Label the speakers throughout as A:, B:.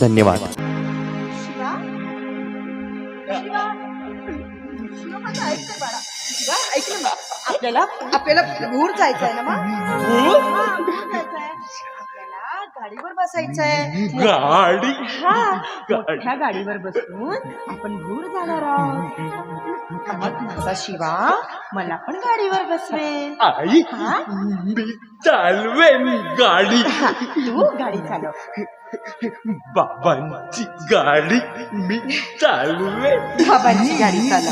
A: धन्यवाद.
B: ना आपल्याला आपल्याला भूर जायचंय ना हा, जायचंय. आपल्याला गाडीवर बसायचंय.
C: गाडी?
B: हा मोठ्या गाडीवर बसून आपण भूर जाणार आहोत. माझा शिवा मला पण गाडीवर बसवेल.
C: आई
B: हा?
C: मी चालवेन गाडी.
B: तू गाडी चालव.
C: बाबांची गाडी मी चालवेन
B: बाबांची गाडी चालव.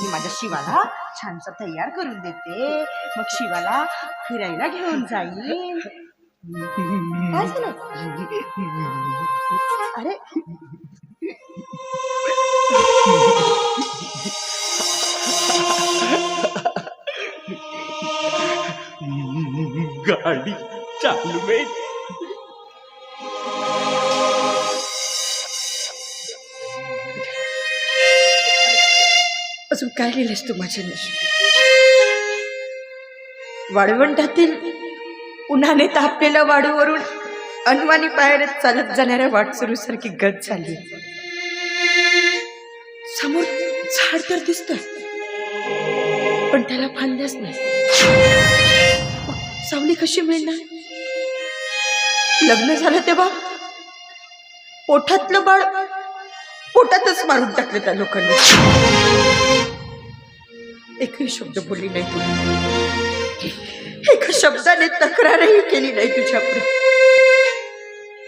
B: मी माझ्या शिवाला छानसा तयार करून देते. मग शिवाला फिरायला घेऊन जाईल काय झालं अरे.
C: गाडी चालवेन
B: काय लिहिलंस तू माझ्या वाळवंटातील उन्हाने तापलेल्या वाडूवरून अनवानी पायाने चालत जाणाऱ्या वाटसरूसारखी गत झाली. समोर झाड तर दिसत पण त्याला फांद्याच नाही. सावली कशी मिळणार? लग्न झालं तेव्हा? पोटातलं बाळ पोटातच मारून टाकलं त्या लोकांनी. एकही शब्द बोलली नाही तू. एका शब्दाने तक्रारही केली नाही तुझ्यापुढे.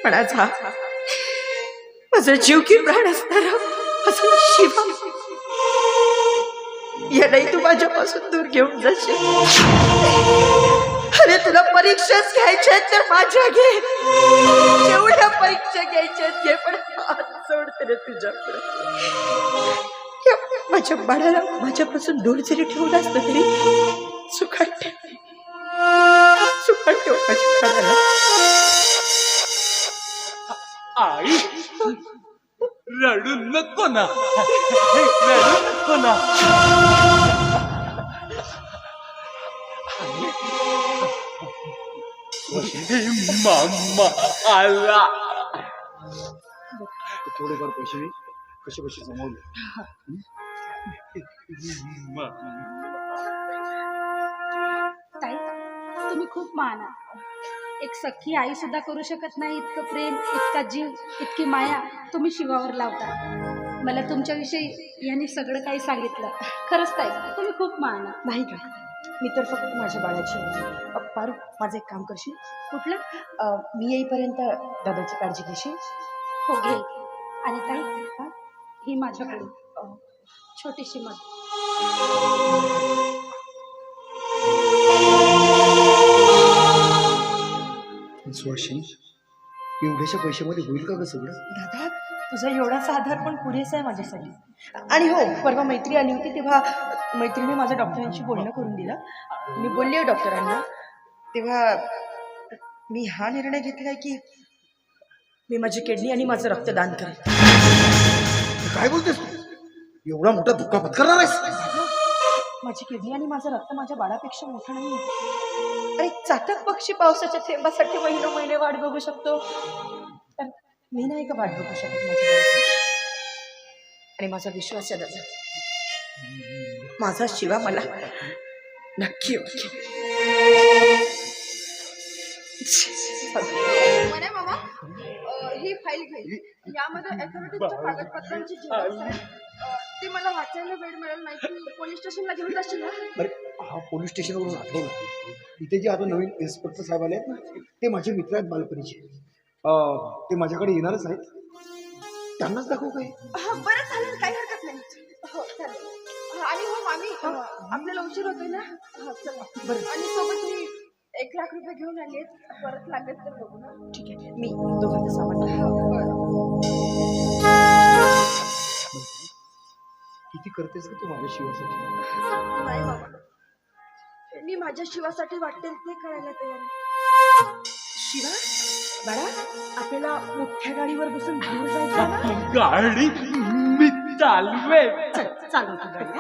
B: पण आज हा माझा जीव की प्राण असणारा असा शिवा. यालाही तू माझ्यापासून दूर घेऊन जाशील. अरे तुला परीक्षाच घ्यायच्या आहेत तर माझ्या घे. जेवढ्या परीक्षा घ्यायच्या आहेत घे. पण हात सोडते रे तुझ्याकडे माझ्या बाळाला माझ्यापासून दूर जरी ठेवलं असतं तरी सुखाट ठेव सुखाट ठेव माझ्या बाळाला.
C: आई रडू नको ना. रडू नको ना. मामा आला.
D: थोडेफार पैसे कसे कसे जमवले
E: ताई तुम्ही खूप आहात. एक सख्खी आई सुद्धा करू शकत नाही इतकं प्रेम इतका जीव इतकी माया तुम्ही शिवावर लावता. मला तुमच्याविषयी यांनी सगळं काही सांगितलं. खरंच ताई तुम्ही खूप महान आहात.
B: नाही का मी तर फक्त माझ्या बाळाची पारू माझं एक काम करशील?
E: कुठलं?
B: मी येईपर्यंत दादाची काळजी घेशील?
E: हो घे आणि ताई हा, माझ्याकडून छोटीशी मदत.
D: सुहाशी एवढ्याशा पैशामध्ये होईल का ग सगळं?
B: दादा तुझा एवढासा आधार पण पुरेसा आहे माझ्यासाठी. आणि हो परवा मैत्री आली होती तेव्हा मैत्रिणी माझ्या डॉक्टरांशी बोलणं करून दिलं. मी बोलले डॉक्टरांना तेव्हा मी हा निर्णय घेतलाय की मी माझी किडनी आणि माझं रक्तदान करेन.
D: काय बोलतेस? एवढा मोठा धक्का पत्करणार आहेस?
B: माझी किडनी आणि माझं रक्त माझ्या बाळापेक्षा मोठं नाही अरे चातक पक्षी पावसाच्या थेंबासाठी महिनो महिने वाट बघू शकतो. तर मी नाही का वाट बघू शकत माझ्या बाळासाठी आणि माझा विश्वास आहे दादा माझा शिवा मला नक्की ओळखेल.
F: म्हणे मामा? फाईल घ्यायची यामध्ये अथॉरिटीच्या कागदपत्रांची झेरॉक्स आहे अ, ते मला वाचायला वेळ मिळेल नाही की पोलीस स्टेशनला घेऊन जाशील ना?
D: अरे हा पोलीस स्टेशनवरून आठवलं इथे जे आता नवीन इन्स्पेक्टर साहेब आले आहेत ना ते माझे मित्र आहेत बालपणीचे. अं, ते माझ्याकडे येणारच आहेत. त्यांनाच दाखवू काय?
F: हा बरं चालेल काही हरकत नाही. हो चालेल. हा, आणि हो मामी अ, आपल्याला उशीर होतोय ना? हा चला.
B: बरं.
F: आणि सोबत मी एक लाख रुपये घेऊन आले परत लागेल तर बघू ना.
B: ठीक आहे. मी दोघांचं सामान
F: हा,
D: किती करतेस का तू माझ्या शिवासाठी?
F: नाही बाबा. मी माझ्या शिवासाठी वाटेल ते करायला तयार आहे.
B: शिवा बाळा आपल्याला मोठ्या गाडीवर बसून दूर जायचं ना?
C: गाडी मी
B: चालव तू गाडी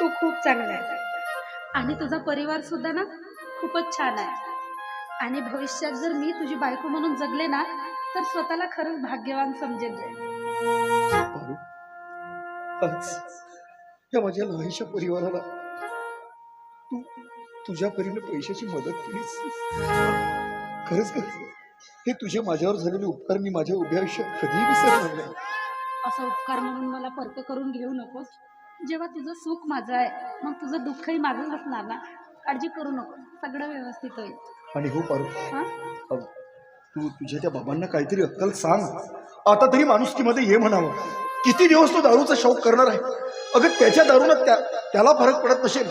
E: तू खूप चांगला आहे. आणि तुझा परिवार सुद्धा ना खूपच छान आहे. आणि भविष्यात जर मी तुझी बायको म्हणून जगले ना तर स्वतःला खरंच भाग्यवान समजेल रे.
D: माझ्या लहानशा परिवाराला तू तुझ्या परीने पैशाची मदत केलीस. खरंच खरंच. हे तुझे माझ्यावर झालेले उपकार मी माझ्या उभ्या आयुष्यात कधीही विसरणार नाही.
E: असं उपकार म्हणून मला परक करून घेऊ नकोस. जेव्हा तुझं सुख माझं आहे मग तुझं दुःखही माझंच असणार ना? काळजी करू नको. सगळं व्यवस्थित होईल.
D: आणि हो पारू
E: हां?
D: तू तुझ्या त्या बाबांना काहीतरी अक्कल सांग. आता तरी माणुसकीमध्ये ये म्हणावं. किती दिवस तो दारूचा शौक करणार आहे? अगं त्याच्या दारूनं त्या त्याला फरक पडत नसेल.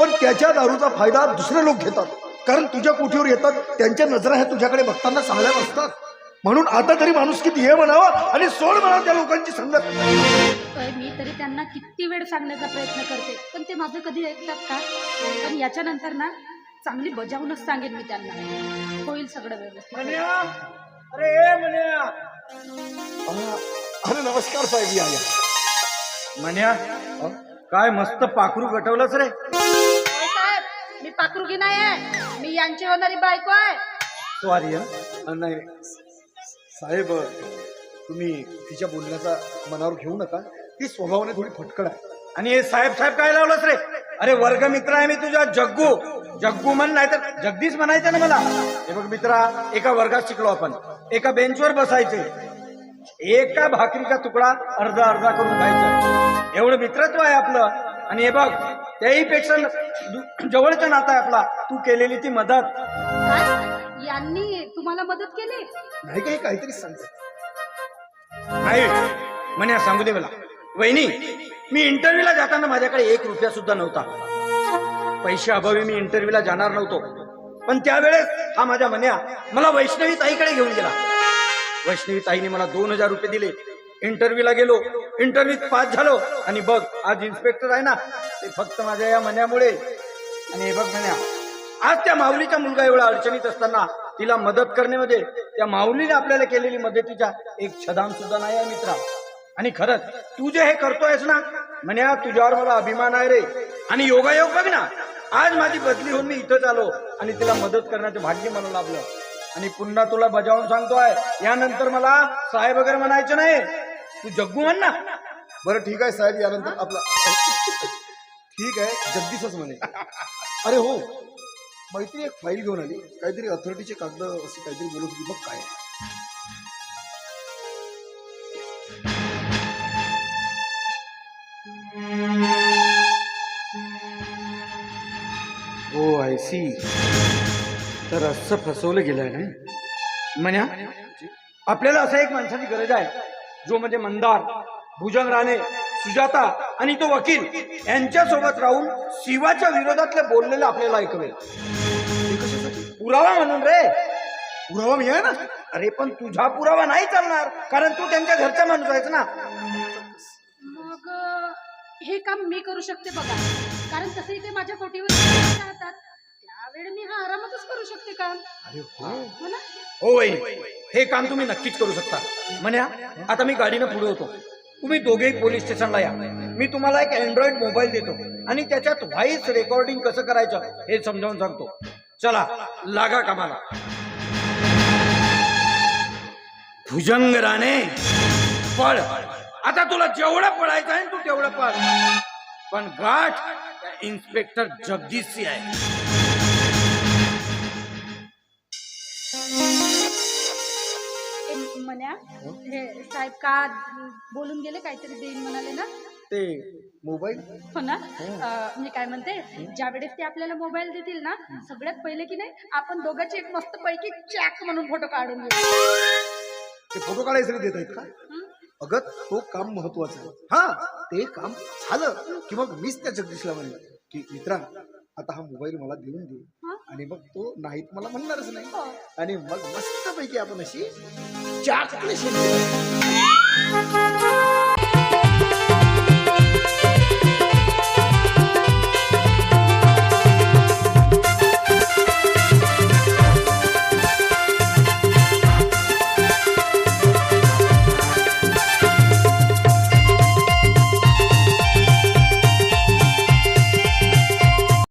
D: पण त्याच्या दारूचा फायदा दुसरे लोक घेतात. कारण तुझ्या कोठीवर येतात त्यांच्या नजरा ह्या तुझ्याकडे बघताना चांगल्या असतात. म्हणून आता तरी माणुसकीत ये म्हणावं आणि सोड म्हणा त्या लोकांची संगत.
E: मी तरी त्यांना किती वेळ सांगण्याचा प्रयत्न करते पण ते माझं कधी ऐकतात का? पण याच्यानंतर ना चांगली बजावूनच सांगेन मी त्यांना. होईल सगळं व्यवस्थित.
C: अरे म्हण्या
D: आ, अरे नमस्कार साहेब या
G: म्हण्या काय मस्त पाखरू गटवलंच रे.
F: साहेब मी पाखरुगी नाही आहे मी यांची होणारी बायको आहे.
G: सॉरी हं.
D: अ, नाही. साहेब तुम्ही तिच्या बोलण्याचा मनावर घेऊ नका. ती स्वभावाने थोडी फटकड आहे.
G: आणि हे साहेब साहेब काय लावलंच रे? अरे वर्ग मित्र आहे मी तुझा जग्गू. जग्गू म्हण नाही तर जगदीश म्हणायचं ना मला. हे बघ मित्रा एका वर्गात शिकलो आपण. एका बेंचवर बसायचे. एका भाकरीचा तुकडा अर्धा अर्धा करून खायचा. एवढं मित्रत्व आहे आपलं. आणि हे बघ त्याही पेक्षा जवळचं नातं आहे आपला. तू केलेली ती मदत.
E: यांनी तुम्हाला मदत केली?
D: नाही काही काहीतरी सांगत
G: नाही म्हणे सांगू दे मला. वहिनी मी इंटरव्ह्यूला जाताना माझ्याकडे एक रुपया सुद्धा नव्हता. पैशा अभावी मी इंटरव्ह्यूला जाणार नव्हतो. पण त्यावेळेस हा माझ्या मन्या मला वैष्णवी ताईकडे घेऊन गेला. वैष्णवी ताईने मला दोन हजार रुपये दिले. इंटरव्ह्यूला गेलो. इंटरव्ह्यूत पास झालो. आणि बघ आज इन्स्पेक्टर आहे ना ते फक्त माझ्या या मन्यामुळे आणि हे बघ मन्या आज त्या माऊलीचा मुलगा एवढा अडचणीत असताना तिला मदत करण्यामध्ये त्या माऊलीने आपल्याला केलेली मदतीचा एक छदाम सुद्धा नाही आहे मित्रा. आणि खरंच तू जे हे करतोयस ना म्हणे तुझ्यावर मला अभिमान आहे रे. आणि योगायोग बघ ना आज माझी बदली होऊन मी इथंच आलो आणि तिला मदत करण्याचं भाग्य मला लाभलं. आणि पुन्हा तुला बजावून सांगतोय यानंतर मला साहेब वगैरे म्हणायचं नाही. तू जग्गू म्हण ना.
D: बरं ठीक आहे साहेब यानंतर आपला ठीक आहे जगदीशच म्हणे. अरे हो मैत्री एक फाईल घेऊन आली. काहीतरी अथॉरिटीचे कागद असे काहीतरी बोलत होती. बघ काय?
G: हो आय सी तर असं फसवलं गेलंय ना? म्हणा आपल्याला असं एक माणसाची गरज आहे. जो म्हणजे मंदार भुजंग राणे सुजाता आणि तो वकील यांच्यासोबत राहून शिवाच्या विरोधातलं बोललेलं आपल्याला ऐकवेल. पुरावा म्हणून रे.
D: पुरावा मी आहे ना
G: अरे पण तुझा पुरावा नाही चालणार कारण तू त्यांच्या घरचा माणूस आहेस ना.
E: मग हे काम मी करू शकते बघा. कारण तसंही ते माझ्या कोटीवर राहतात. मी हा आरामातच करू शकते काम.
D: अरे हो.
E: हो ना?
G: हो हे काम तुम्ही नक्कीच करू शकता. म्हणा आता मी गाडीनं पुढे होतो. तुम्ही दोघेही पोलीस स्टेशनला या. मी तुम्हाला एक अँड्रॉइड मोबाईल देतो. आणि त्याच्यात व्हॉइस रेकॉर्डिंग कसं करायचं हे समजावून सांगतो. चला लागा कामाला. भुजंग राणे पळ. आता तुला जेवढं पळायचं आहे तू तेवढं पळ. पण गाठ इन्स्पेक्टर जगदीशची आहे.
E: म्हण्या हे साहेब का बोलून गेले काहीतरी देईन म्हणाले ना?
D: ते मोबाईल?
E: हो ना? अं, मी काय म्हणते ज्या वेळेस ते आपल्याला मोबाईल देतील ना सगळ्यात पहिले की नाही आपण दोघांची एक मस्त पैकी चॅक म्हणून फोटो काढून घेऊ.
D: ते फोटो काढायसाठी देत आहेत का? अगं तो काम महत्वाचं आहे. हा ते काम झालं की मग मीच त्या जगदीशला म्हणलं की मित्रा आता हा मोबाईल मला देऊन दे
E: हा?
D: आणि मग तो नाहीत मला म्हणणारच नाही.
E: हो.
D: आणि मग मस्त पैकी आपण अशी चाकलेशन